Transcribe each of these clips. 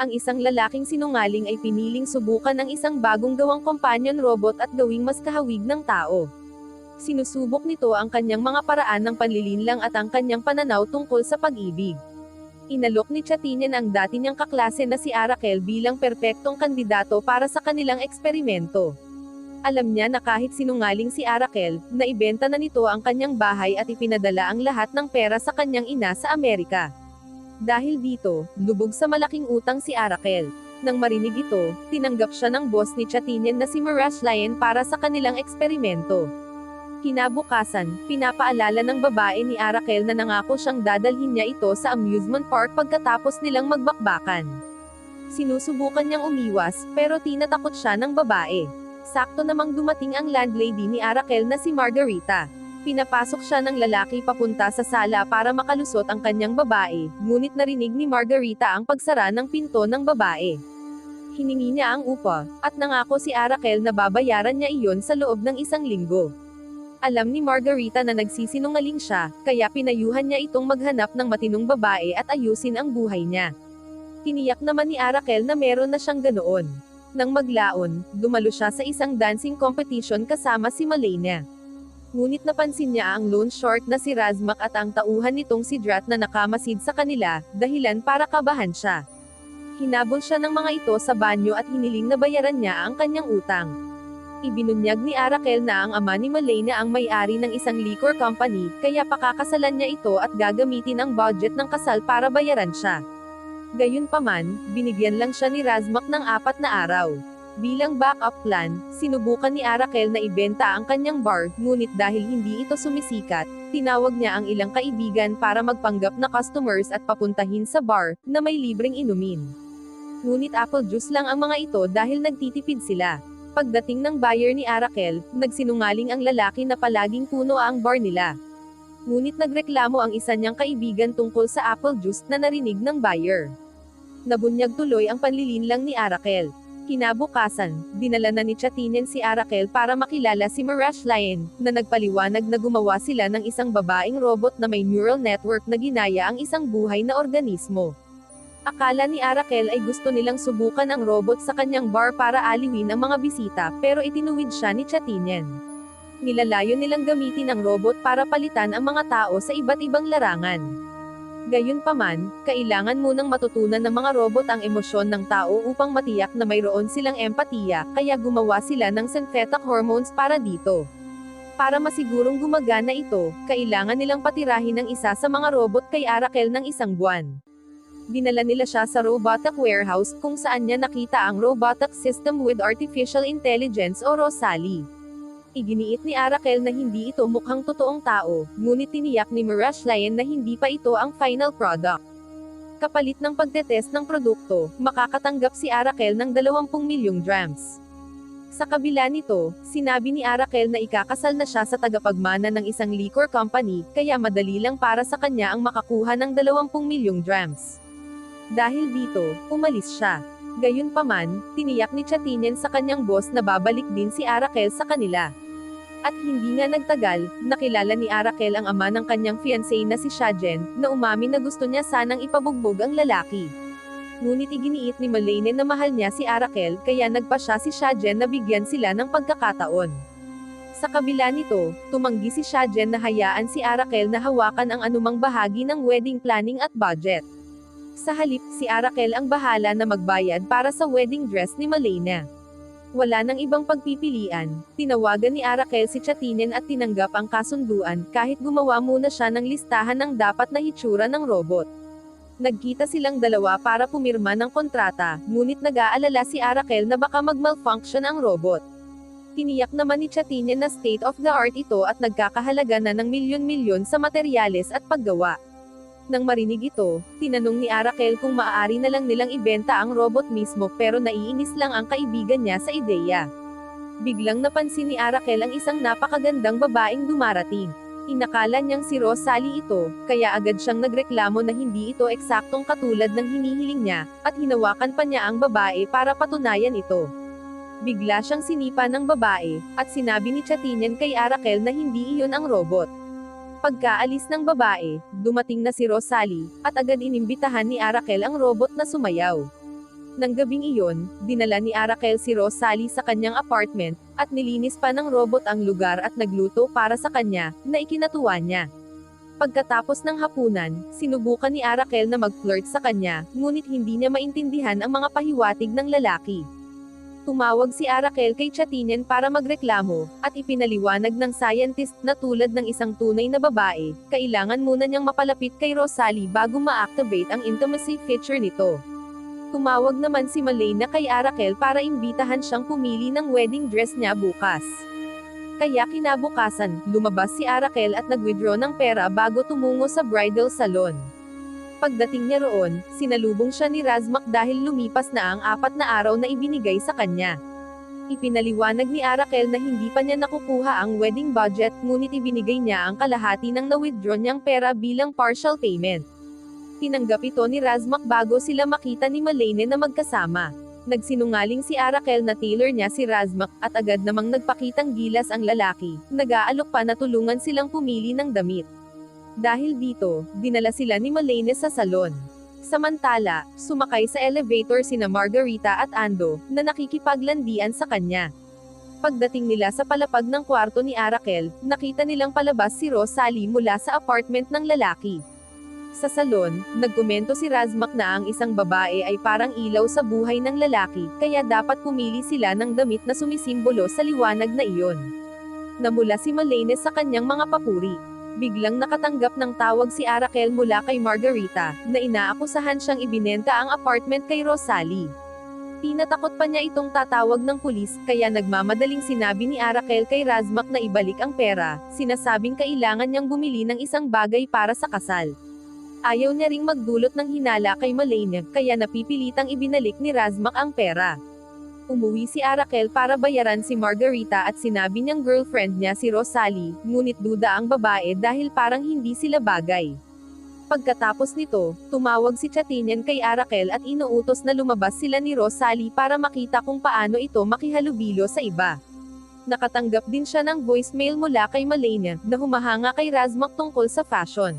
Ang isang lalaking sinungaling ay piniling subukan ang isang bagong gawang companion robot at gawing mas kahawig ng tao. Sinusubok nito ang kanyang mga paraan ng panlilinlang at ang kanyang pananaw tungkol sa pag-ibig. Inalok ni Chatinian ang dati niyang kaklase na si Arakel bilang perpektong kandidato para sa kanilang eksperimento. Alam niya na kahit sinungaling si Arakel, naibenta na nito ang kanyang bahay at ipinadala ang lahat ng pera sa kanyang ina sa Amerika. Dahil dito, lubog sa malaking utang si Arakel. Nang marinig ito, tinanggap siya ng boss ni Chatinian na si Marash Lyon para sa kanilang eksperimento. Kinabukasan, pinapaalala ng babae ni Arakel na nangako siyang dadalhin niya ito sa amusement park pagkatapos nilang magbakbakan. Sinusubukan niyang umiwas, pero tinatakot siya ng babae. Sakto namang dumating ang landlady ni Arakel na si Margarita. Pinapasok siya ng lalaki papunta sa sala para makalusot ang kanyang babae, ngunit narinig ni Margarita ang pagsara ng pinto ng babae. Hiningi niya ang upa, at nangako si Arakel na babayaran niya iyon sa loob ng isang linggo. Alam ni Margarita na nagsisinungaling siya, kaya pinayuhan niya itong maghanap ng matinong babae at ayusin ang buhay niya. Tiniyak naman ni Arakel na meron na siyang ganoon. Nang maglaon, dumalo siya sa isang dancing competition kasama si Malena. Ngunit napansin niya ang loan short na si Razmak at ang tauhan nitong si Drat na nakamasid sa kanila, dahilan para kabahan siya. Hinabol siya ng mga ito sa banyo at hiniling na bayaran niya ang kanyang utang. Ibinunyag ni Arakel na ang ama ni Malena ang may-ari ng isang liquor company, kaya pakakasalan niya ito at gagamitin ang budget ng kasal para bayaran siya. Gayunpaman, binigyan lang siya ni Razmak ng apat na araw. Bilang backup plan, sinubukan ni Arakel na ibenta ang kanyang bar, ngunit dahil hindi ito sumisikat, tinawag niya ang ilang kaibigan para magpanggap na customers at papuntahin sa bar, na may libreng inumin. Ngunit apple juice lang ang mga ito dahil nagtitipid sila. Pagdating ng buyer ni Arakel, nagsinungaling ang lalaki na palaging puno ang bar nila. Ngunit nagreklamo ang isa niyang kaibigan tungkol sa apple juice na narinig ng buyer. Nabunyag tuloy ang panlilinlang ni Arakel. Kinabukasan, dinala na ni Chatinen si Arakel para makilala si Marash Lyon, na nagpaliwanag na gumawa sila ng isang babaeng robot na may neural network na ginaya ang isang buhay na organismo. Akala ni Arakel ay gusto nilang subukan ang robot sa kanyang bar para aliwin ang mga bisita, pero itinuwid siya ni Chatinen. Nilalayo nilang gamitin ang robot para palitan ang mga tao sa iba't ibang larangan. Gayunpaman, kailangan munang matutunan ng mga robot ang emosyon ng tao upang matiyak na mayroon silang empatiya, kaya gumawa sila ng synthetic hormones para dito. Para masigurong gumagana ito, kailangan nilang patirahin ng isa sa mga robot kay Arakel ng isang buwan. Dinala nila siya sa robotic warehouse kung saan niya nakita ang robotic system with artificial intelligence o Rosali. Iginiit ni Arakel na hindi ito mukhang totoong tao, ngunit tiniyak ni Marash Lyon na hindi pa ito ang final product. Kapalit ng pagtetest ng produkto, makakatanggap si Arakel ng 20 milyong drams. Sa kabila nito, sinabi ni Arakel na ikakasal na siya sa tagapagmana ng isang liquor company, kaya madali lang para sa kanya ang makakuha ng 20 milyong drams. Dahil dito, umalis siya. Gayunpaman, tiniyak ni Chatinian sa kanyang boss na babalik din si Arakel sa kanila. At hindi nga nagtagal, nakilala ni Arakel ang ama ng kanyang fiancé na si Shajen, na umamin na gusto niya sanang ipabugbog ang lalaki. Ngunit iginiit ni Malene na mahal niya si Arakel kaya nagpa siya si Shajen na bigyan sila ng pagkakataon. Sa kabila nito, tumanggi si Shajen na hayaan si Arakel na hawakan ang anumang bahagi ng wedding planning at budget. Sa halip, si Arakel ang bahala na magbayad para sa wedding dress ni Malena. Wala nang ibang pagpipilian, tinawagan ni Arakel si Chatinen at tinanggap ang kasunduan, kahit gumawa muna siya ng listahan ng dapat na hitsura ng robot. Nagkita silang dalawa para pumirma ng kontrata, ngunit nag-aalala si Arakel na baka mag-malfunction ang robot. Tiniyak naman ni Chatinen na state-of-the-art ito at nagkakahalaga na ng milyon-milyon sa materyales at paggawa. Nang marinig ito, tinanong ni Arakel kung maaari na lang nilang ibenta ang robot mismo pero naiinis lang ang kaibigan niya sa ideya. Biglang napansin ni Arakel ang isang napakagandang babaeng dumarating. Inakala niyang si Rosalie ito, kaya agad siyang nagreklamo na hindi ito eksaktong katulad ng hinihiling niya, at hinawakan pa niya ang babae para patunayan ito. Bigla siyang sinipa ng babae, at sinabi ni Chatinian kay Arakel na hindi iyon ang robot. Pagkaalis ng babae, dumating na si Rosalie, at agad inimbitahan ni Arakel ang robot na sumayaw. Nang gabing iyon, dinala ni Arakel si Rosalie sa kanyang apartment, at nilinis pa ng robot ang lugar at nagluto para sa kanya, na ikinatuwa niya. Pagkatapos ng hapunan, sinubukan ni Arakel na mag-flirt sa kanya, ngunit hindi niya maintindihan ang mga pahiwatig ng lalaki. Tumawag si Arakel kay Chatinian para magreklamo, at ipinaliwanag ng scientist na tulad ng isang tunay na babae, kailangan muna niyang mapalapit kay Rosalie bago ma-activate ang intimacy feature nito. Tumawag naman si Malena kay Arakel para imbitahan siyang pumili ng wedding dress niya bukas. Kaya kinabukasan, lumabas si Arakel at nag-withdraw ng pera bago tumungo sa bridal salon. Pagdating niya roon, sinalubong siya ni Razmak dahil lumipas na ang apat na araw na ibinigay sa kanya. Ipinaliwanag ni Arakel na hindi pa niya nakukuha ang wedding budget, ngunit ibinigay niya ang kalahati ng na-withdraw niyang pera bilang partial payment. Tinanggap ito ni Razmak bago sila makita ni Malene na magkasama. Nagsinungaling si Arakel na tailor niya si Razmak, at agad namang nagpakitang gilas ang lalaki, nag-aalok pa na tulungan silang pumili ng damit. Dahil dito, dinala sila ni Malene sa salon. Samantala, sumakay sa elevator sina Margarita at Ando, na nakikipaglandian sa kanya. Pagdating nila sa palapag ng kwarto ni Arakel, nakita nilang palabas si Rosalie mula sa apartment ng lalaki. Sa salon, nagkomento si Razmak na ang isang babae ay parang ilaw sa buhay ng lalaki, kaya dapat pumili sila ng damit na sumisimbolo sa liwanag na iyon. Namula si Malene sa kanyang mga papuri. Biglang nakatanggap ng tawag si Arakel mula kay Margarita, na inaakusahan siyang ibinenta ang apartment kay Rosalie. Tinatakot pa niya itong tatawag ng pulis, kaya nagmamadaling sinabi ni Arakel kay Razmak na ibalik ang pera, sinasabing kailangan niyang bumili ng isang bagay para sa kasal. Ayaw niya ring magdulot ng hinala kay Malene, kaya napipilitang ibinalik ni Razmak ang pera. Umuwi si Arakel para bayaran si Margarita at sinabi niyang girlfriend niya si Rosalie, ngunit duda ang babae dahil parang hindi sila bagay. Pagkatapos nito, tumawag si Chatinian kay Arakel at inuutos na lumabas sila ni Rosalie para makita kung paano ito makihalubilo sa iba. Nakatanggap din siya ng voicemail mula kay Malene, na humahanga kay Razmak tungkol sa fashion.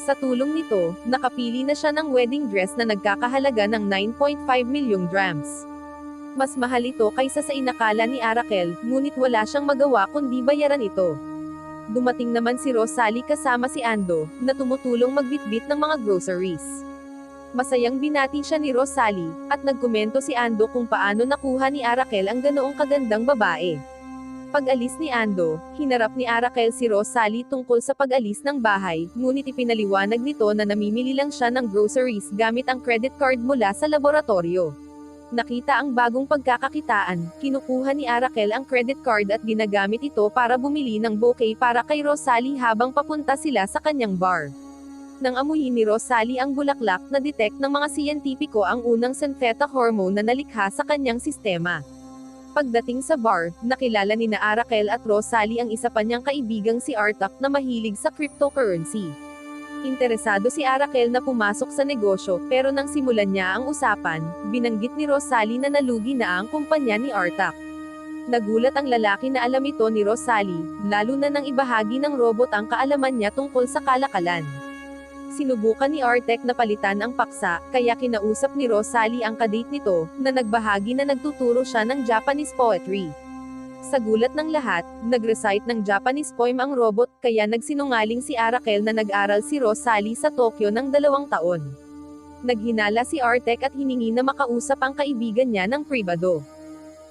Sa tulong nito, nakapili na siya ng wedding dress na nagkakahalaga ng 9.5 milyong drams. Mas mahal ito kaysa sa inakala ni Arakel, ngunit wala siyang magawa kundi bayaran ito. Dumating naman si Rosalie kasama si Ando, na tumutulong magbitbit ng mga groceries. Masayang binati siya ni Rosalie, at nagkomento si Ando kung paano nakuha ni Arakel ang ganoong kagandang babae. Pag-alis ni Ando, hinarap ni Arakel si Rosalie tungkol sa pag-alis ng bahay, ngunit ipinaliwanag nito na namimili lang siya ng groceries gamit ang credit card mula sa laboratorio. Nakita ang bagong pagkakakitaan, kinukuha ni Arakel ang credit card at ginagamit ito para bumili ng bouquet para kay Rosalie habang papunta sila sa kanyang bar. Nang amuyin ni Rosalie ang bulaklak na detect ng mga siyentipiko ang unang synthetic hormone na nalikha sa kanyang sistema. Pagdating sa bar, nakilala ni na Arakel at Rosalie ang isa pa niyang kaibigang si Artak na mahilig sa cryptocurrency. Interesado si Arakel na pumasok sa negosyo, pero nang simulan niya ang usapan, binanggit ni Rosalie na nalugi na ang kumpanya ni Artak. Nagulat ang lalaki na alam ito ni Rosalie, lalo na nang ibahagi ng robot ang kaalaman niya tungkol sa kalakalan. Sinubukan ni Artek na palitan ang paksa, kaya kinausap ni Rosalie ang kadate nito, na nagbahagi na nagtuturo siya ng Japanese poetry. Sa gulat ng lahat, nag-recite ng Japanese poem ang robot, kaya nagsinungaling si Arakel na nag-aral si Rosalie sa Tokyo ng dalawang taon. Naghinala si Artek at hiningi na makausap ang kaibigan niya ng pribado.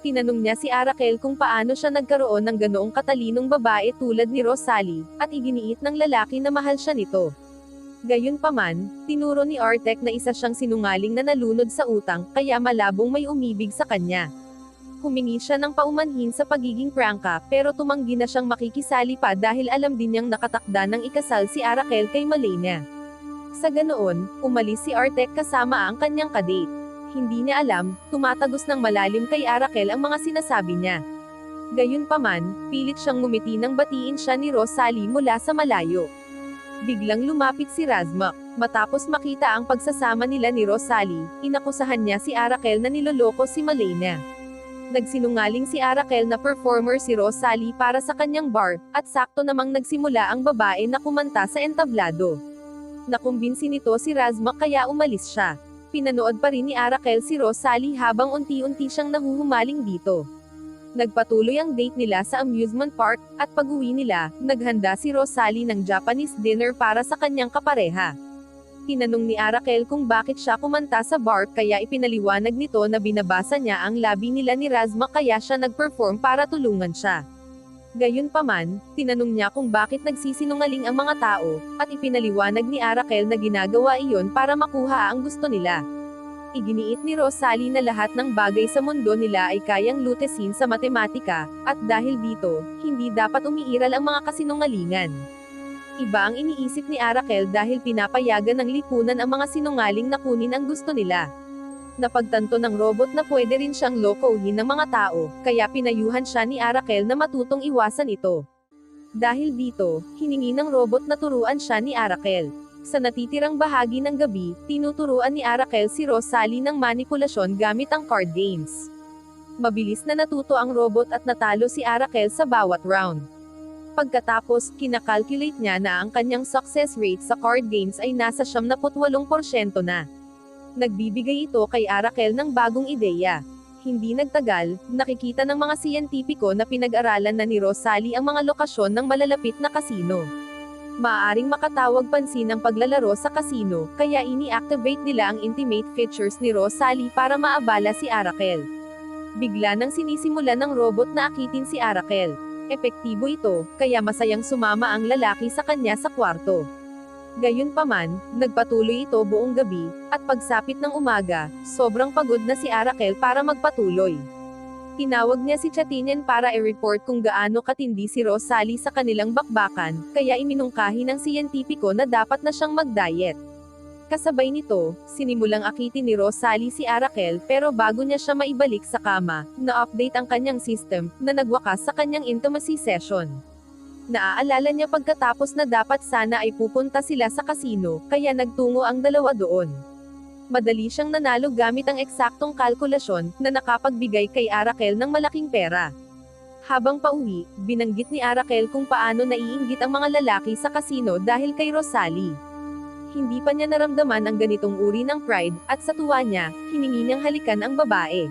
Tinanong niya si Arakel kung paano siya nagkaroon ng ganoong katalinong babae tulad ni Rosalie, at iginiit ng lalaki na mahal siya nito. Gayunpaman, tinuro ni Artek na isa siyang sinungaling na nalunod sa utang, kaya malabong may umibig sa kanya. Humingi siya ng paumanhin sa pagiging prangka, pero tumanggi na siyang makikisali pa dahil alam din niyang nakatakda ng ikasal si Arakel kay Malena. Sa ganoon, umalis si Artek kasama ang kanyang kadate. Hindi niya alam, tumatagos ng malalim kay Arakel ang mga sinasabi niya. Gayunpaman, pilit siyang ngumiti nang batiin siya ni Rosalie mula sa malayo. Biglang lumapit si Razmak. Matapos makita ang pagsasama nila ni Rosalie, inakusahan niya si Arakel na niloloko si Malena. Nagsinungaling si Arakel na performer si Rosalie para sa kanyang bar, at sakto namang nagsimula ang babae na kumanta sa entablado. Nakumbinsi nito si Razmak kaya umalis siya. Pinanood pa rin ni Arakel si Rosalie habang unti-unti siyang nahuhumaling dito. Nagpatuloy ang date nila sa amusement park, at pag-uwi nila, naghanda si Rosalie ng Japanese dinner para sa kanyang kapareha. Tinanong ni Arakel kung bakit siya kumanta sa bar kaya ipinaliwanag nito na binabasa niya ang labi nila ni Razma kaya siya nag-perform para tulungan siya. Gayunpaman, tinanong niya kung bakit nagsisinungaling ang mga tao, at ipinaliwanag ni Arakel na ginagawa iyon para makuha ang gusto nila. Iginiit ni Rosalie na lahat ng bagay sa mundo nila ay kayang lutesin sa matematika, at dahil dito, hindi dapat umiiral ang mga kasinungalingan. Iba ang iniisip ni Arakel dahil pinapayagan ng lipunan ang mga sinungaling na kunin ang gusto nila. Napagtanto ng robot na pwede rin siyang lokohin ng mga tao, kaya pinayuhan siya ni Arakel na matutong iwasan ito. Dahil dito, hiningi ng robot na turuan siya ni Arakel. Sa natitirang bahagi ng gabi, tinuturuan ni Arakel si Rosalie ng manipulasyon gamit ang card games. Mabilis na natuto ang robot at natalo si Arakel sa bawat round. Pagkatapos, kinakalculate niya na ang kanyang success rate sa card games ay nasa 78% na. Nagbibigay ito kay Arakel ng bagong ideya. Hindi nagtagal, nakikita ng mga siyentipiko na pinag-aralan na ni Rosalie ang mga lokasyon ng malalapit na kasino. Maaaring makatawag pansin ang paglalaro sa kasino, kaya ini-activate nila ang intimate features ni Rosalie para maabala si Arakel. Bigla nang sinisimulan ng robot na akitin si Arakel. Epektibo ito, kaya masayang sumama ang lalaki sa kanya sa kwarto. Gayunpaman, nagpatuloy ito buong gabi, at pagsapit ng umaga, sobrang pagod na si Arakel para magpatuloy. Tinawag niya si Chatinian para i-report kung gaano katindi si Rosalie sa kanilang bakbakan, kaya iminungkahi ng siyentipiko na dapat na siyang mag-diet. Kasabay nito, sinimulang akitin ni Rosalie si Arakel pero bago niya siya maibalik sa kama, na-update ang kanyang system, na nagwakas sa kanyang intimacy session. Naaalala niya pagkatapos na dapat sana ay pupunta sila sa kasino, kaya nagtungo ang dalawa doon. Madali siyang nanalo gamit ang eksaktong kalkulasyon, na nakapagbigay kay Arakel ng malaking pera. Habang pauwi, binanggit ni Arakel kung paano naiinggit ang mga lalaki sa kasino dahil kay Rosalie. Hindi pa niya naramdaman ang ganitong uri ng pride, at sa tuwa niya, hiningi niyang halikan ang babae.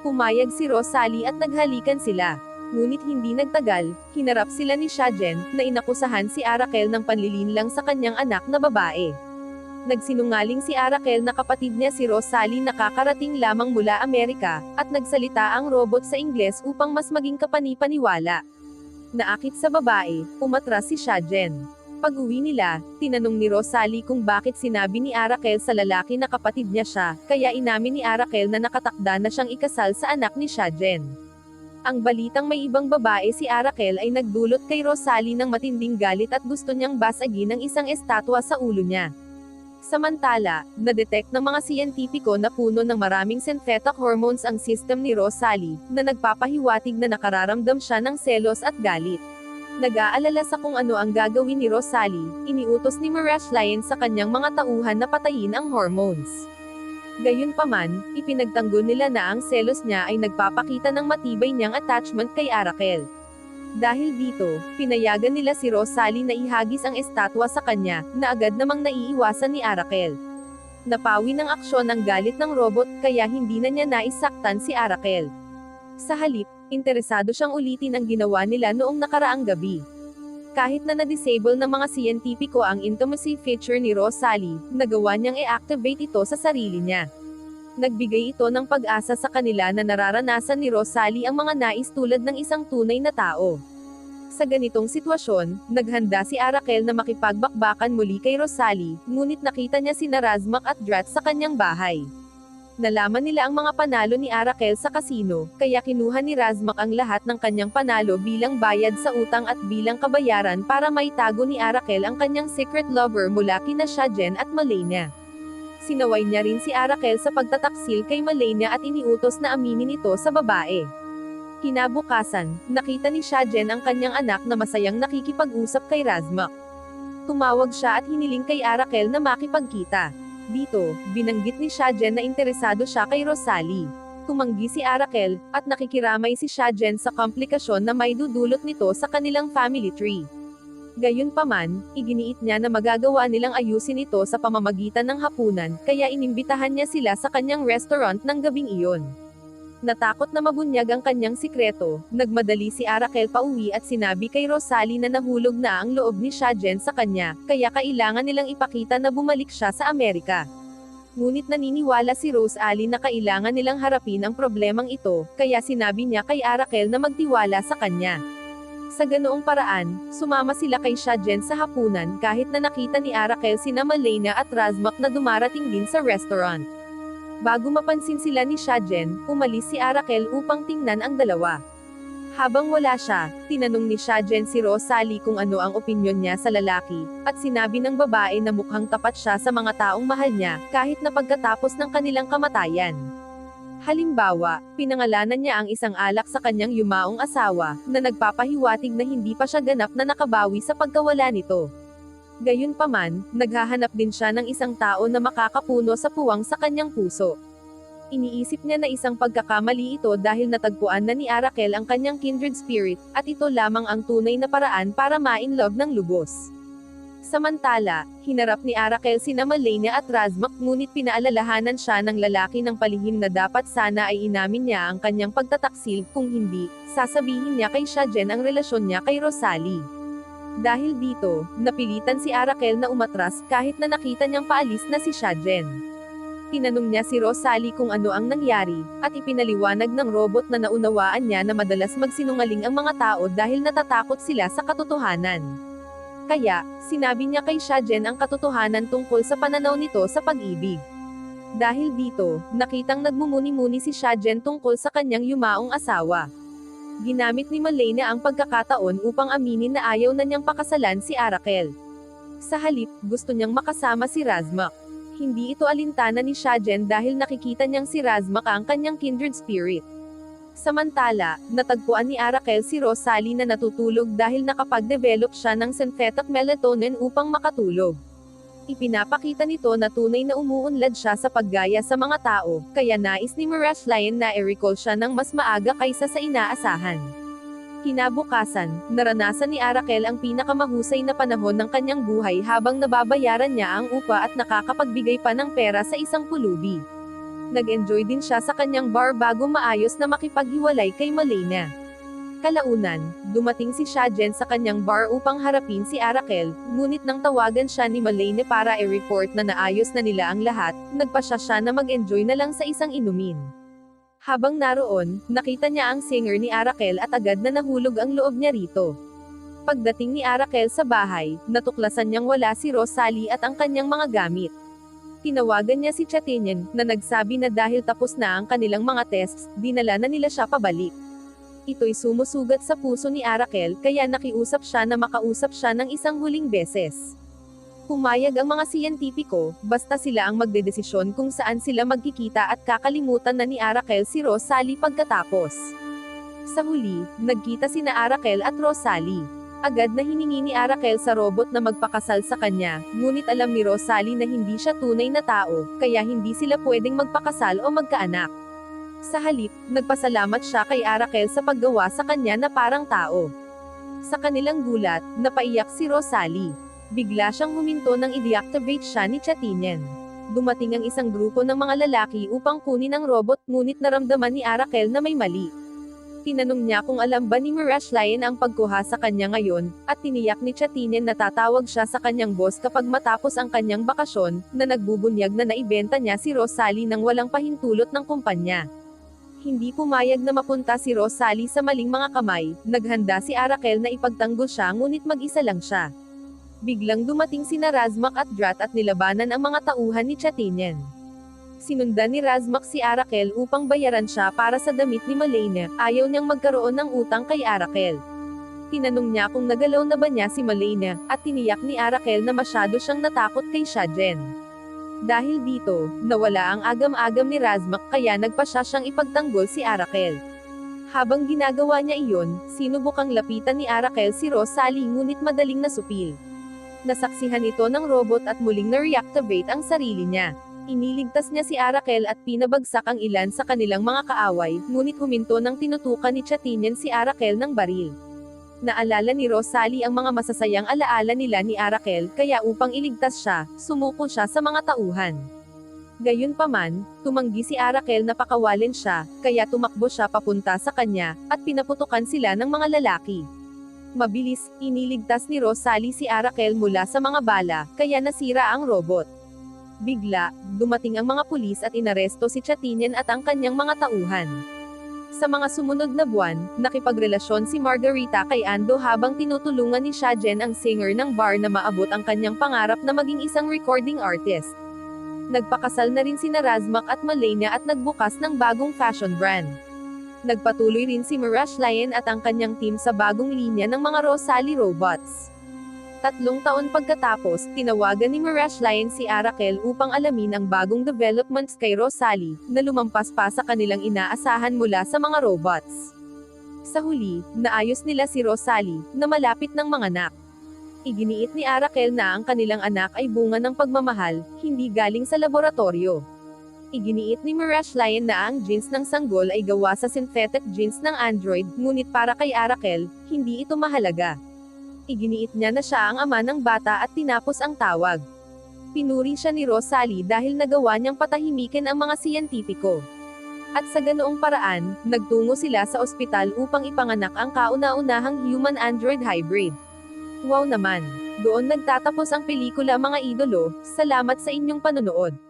Pumayag si Rosalie at naghalikan sila. Ngunit hindi nagtagal, hinarap sila ni Shajen, na inakusahan si Arakel ng panlilinlang sa kanyang anak na babae. Nagsinungaling si Arakel na kapatid niya si Rosalie nakakarating lamang mula Amerika, at nagsalita ang robot sa Ingles upang mas maging kapanipaniwala. Naakit sa babae, umatras si Shajen. Pag-uwi nila, tinanong ni Rosalie kung bakit sinabi ni Arakel sa lalaki na kapatid niya siya, kaya inamin ni Arakel na nakatakda na siyang ikasal sa anak ni Shajen. Ang balitang may ibang babae si Arakel ay nagdulot kay Rosalie ng matinding galit at gusto niyang basagin ng isang estatwa sa ulo niya. Samantala, na-detect ng mga siyentipiko na puno ng maraming synthetic hormones ang system ni Rosalie, na nagpapahiwatig na nakararamdam siya ng selos at galit. Nag-aalala sa kung ano ang gagawin ni Rosalie, iniutos ni Mirash Lion sa kanyang mga tauhan na patayin ang hormones. Gayunpaman, ipinagtanggol nila na ang selos niya ay nagpapakita ng matibay niyang attachment kay Arakel. Dahil dito, pinayagan nila si Rosalie na ihagis ang estatwa sa kanya, na agad namang naiiwasan ni Arakel. Napawi ng aksyon ang galit ng robot kaya hindi na niya naisaktan si Arakel. Sa halip, interesado siyang ulitin ang ginawa nila noong nakaraang gabi. Kahit na na-disable ng mga siyentipiko ang intimacy feature ni Rosalie, nagawa niyang i-activate ito sa sarili niya. Nagbigay ito ng pag-asa sa kanila na nararanasan ni Rosalie ang mga nais tulad ng isang tunay na tao. Sa ganitong sitwasyon, naghanda si Arakel na makipagbakbakan muli kay Rosalie, ngunit nakita niya si Narazmak at Drat sa kanyang bahay. Nalaman nila ang mga panalo ni Arakel sa kasino, kaya kinuha ni Razmak ang lahat ng kanyang panalo bilang bayad sa utang at bilang kabayaran para maitago ni Arakel ang kanyang secret lover mula kina Shajen at Malenia. Sinaway niya rin si Arakel sa pagtataksil kay Malenia at iniutos na aminin ito sa babae. Kinabukasan, nakita ni Shajen ang kanyang anak na masayang nakikipag-usap kay Razmak. Tumawag siya at hiniling kay Arakel na makipagkita. Dito, binanggit ni Shajen na interesado siya kay Rosalie. Tumanggi si Arakel, at nakikiramay si Shajen sa komplikasyon na may dudulot nito sa kanilang family tree. Gayunpaman, iginiit niya na magagawa nilang ayusin ito sa pamamagitan ng hapunan, kaya inimbitahan niya sila sa kanyang restaurant ng gabing iyon. Natakot na mabunyag ang kanyang sikreto, nagmadali si Arakel pauwi at sinabi kay Rosalie na nahulog na ang loob ni Shajen sa kanya, kaya kailangan nilang ipakita na bumalik siya sa Amerika. Ngunit naniniwala si Rose Ali na kailangan nilang harapin ang problemang ito, kaya sinabi niya kay Arakel na magtiwala sa kanya. Sa ganoong paraan, sumama sila kay Shajen sa hapunan kahit na nakita ni Arakel sina Malena at Razmak na dumarating din sa restaurant. Bago mapansin sila ni Shajen, umalis si Arakel upang tingnan ang dalawa. Habang wala siya, tinanong ni Shajen si Rosalie kung ano ang opinyon niya sa lalaki, at sinabi ng babae na mukhang tapat siya sa mga taong mahal niya, kahit na pagkatapos ng kanilang kamatayan. Halimbawa, pinangalanan niya ang isang alak sa kanyang yumaong asawa, na nagpapahiwatig na hindi pa siya ganap na nakabawi sa pagkawala nito. Gayunpaman, naghahanap din siya ng isang tao na makakapuno sa puwang sa kanyang puso. Iniisip niya na isang pagkakamali ito dahil natagpuan na ni Arakel ang kanyang kindred spirit, at ito lamang ang tunay na paraan para ma-inlove ng lubos. Samantala, hinarap ni Arakel sina Malenia at Razmak ngunit pinaalalahanan siya ng lalaki ng palihim na dapat sana ay inamin niya ang kanyang pagtataksil, kung hindi, sasabihin niya kay Shajen ang relasyon niya kay Rosalie. Dahil dito, napilitan si Arakel na umatras kahit na nakita niyang paalis na si Shajen. Tinanong niya si Rosalie kung ano ang nangyari, at ipinaliwanag ng robot na naunawaan niya na madalas magsinungaling ang mga tao dahil natatakot sila sa katotohanan. Kaya, sinabi niya kay Shajen ang katotohanan tungkol sa pananaw nito sa pag-ibig. Dahil dito, nakitang nagmumuni-muni si Shajen tungkol sa kanyang yumaong asawa. Ginamit ni Malena ang pagkakataon upang aminin na ayaw na niyang pakasalan si Arakel. Sa halip, gusto niyang makasama si Razmak. Hindi ito alintana ni Shajen dahil nakikita niyang si Razmak ang kanyang kindred spirit. Samantala, natagpuan ni Arakel si Rosalie na natutulog dahil nakapag-develop siya ng synthetic melatonin upang makatulog. Ipinapakita nito na tunay na umuunlad siya sa paggaya sa mga tao, kaya nais ni Mirage Lion na i-recall siya ng mas maaga kaysa sa inaasahan. Kinabukasan, naranasan ni Arakel ang pinakamahusay na panahon ng kanyang buhay habang nababayaran niya ang upa at nakakapagbigay pa ng pera sa isang pulubi. Nag-enjoy din siya sa kanyang bar bago maayos na makipaghiwalay kay Malena. Kalaunan, dumating si Shajen sa kanyang bar upang harapin si Arakel, ngunit nang tawagan siya ni Malene para i-report na naayos na nila ang lahat, nagpasya siya na mag-enjoy na lang sa isang inumin. Habang naroon, nakita niya ang singer ni Arakel at agad na nahulog ang loob niya rito. Pagdating ni Arakel sa bahay, natuklasan niyang wala si Rosalie at ang kanyang mga gamit. Tinawagan niya si Chatinian, na nagsabi na dahil tapos na ang kanilang mga tests, dinala na nila siya pabalik. Ito'y sumusugat sa puso ni Arakel, kaya nakiusap siya na makausap siya ng isang huling beses. Pumayag ang mga siyentipiko, basta sila ang magdedesisyon kung saan sila magkikita at kakalimutan na ni Arakel si Rosalie pagkatapos. Sa huli, nagkita sina Arakel at Rosalie. Agad na hiningi ni Arakel sa robot na magpakasal sa kanya, ngunit alam ni Rosalie na hindi siya tunay na tao, kaya hindi sila pwedeng magpakasal o magkaanak. Sa halip, nagpasalamat siya kay Arakel sa paggawa sa kanya na parang tao. Sa kanilang gulat, napaiyak si Rosalie. Bigla siyang huminto nang i-deactivate siya ni Chatinian. Dumating ang isang grupo ng mga lalaki upang kunin ang robot ngunit naramdaman ni Arakel na may mali. Tinanong niya kung alam ba ni Mirage Lion ang pagkuha sa kanya ngayon, at tiniyak ni Chatinian na tatawag siya sa kanyang boss kapag matapos ang kanyang bakasyon, na nagbubunyag na naibenta niya si Rosalie nang walang pahintulot ng kumpanya. Hindi pumayag na mapunta si Rosalie sa maling mga kamay, naghanda si Arakel na ipagtanggol siya ngunit mag-isa lang siya. Biglang dumating sina Razmak at Drat at nilabanan ang mga tauhan ni Chatinian. Sinundan ni Razmak si Arakel upang bayaran siya para sa damit ni Malena, ayaw niyang magkaroon ng utang kay Arakel. Tinanong niya kung nagalaw na ba niya si Malena, at tiniyak ni Arakel na masyado siyang natakot kay Shajen. Dahil dito, nawala ang agam-agam ni Razmak kaya nagpasya siyang ipagtanggol si Arakel. Habang ginagawa niya iyon, sinubukang lapitan ni Arakel si Rosalie ngunit madaling nasupil. Nasaksihan ito ng robot at muling na-reactivate ang sarili niya. Iniligtas niya si Arakel at pinabagsak ang ilan sa kanilang mga kaaway, ngunit huminto nang tinutukan ni Chatinian si Arakel ng baril. Naalala ni Rosalie ang mga masasayang alaala nila ni Arakel, kaya upang iligtas siya, sumuko siya sa mga tauhan. Gayunpaman, tumanggi si Arakel na pakawalin siya, kaya tumakbo siya papunta sa kanya, at pinaputukan sila ng mga lalaki. Mabilis, iniligtas ni Rosalie si Arakel mula sa mga bala, kaya nasira ang robot. Bigla, dumating ang mga pulis at inaresto si Chatinian at ang kanyang mga tauhan. Sa mga sumunod na buwan, nakipagrelasyon si Margarita kay Ando habang tinutulungan ni Shajen ang singer ng bar na maabot ang kanyang pangarap na maging isang recording artist. Nagpakasal na rin sina Razmak at Malenia at nagbukas ng bagong fashion brand. Nagpatuloy rin si Mirash Lion at ang kanyang team sa bagong linya ng mga Rosalie robots. Tatlong taon pagkatapos, tinawagan ni Mirash Lion si Arakel upang alamin ang bagong developments kay Rosalie, na lumampas pa sa kanilang inaasahan mula sa mga robots. Sa huli, naayos nila si Rosalie, na malapit ng mga anak. Iginiit ni Arakel na ang kanilang anak ay bunga ng pagmamahal, hindi galing sa laboratorio. Iginiit ni Mirash Lion na ang jeans ng sanggol ay gawa sa synthetic jeans ng android, ngunit para kay Arakel, hindi ito mahalaga. Iginiit niya na siya ang ama ng bata at tinapos ang tawag. Pinuri siya ni Rosalie dahil nagawa niyang patahimikin ang mga siyentipiko. At sa ganoong paraan, nagtungo sila sa ospital upang ipanganak ang kauna-unahang human-android hybrid. Wow naman! Doon nagtatapos ang pelikula mga idolo, salamat sa inyong panonood.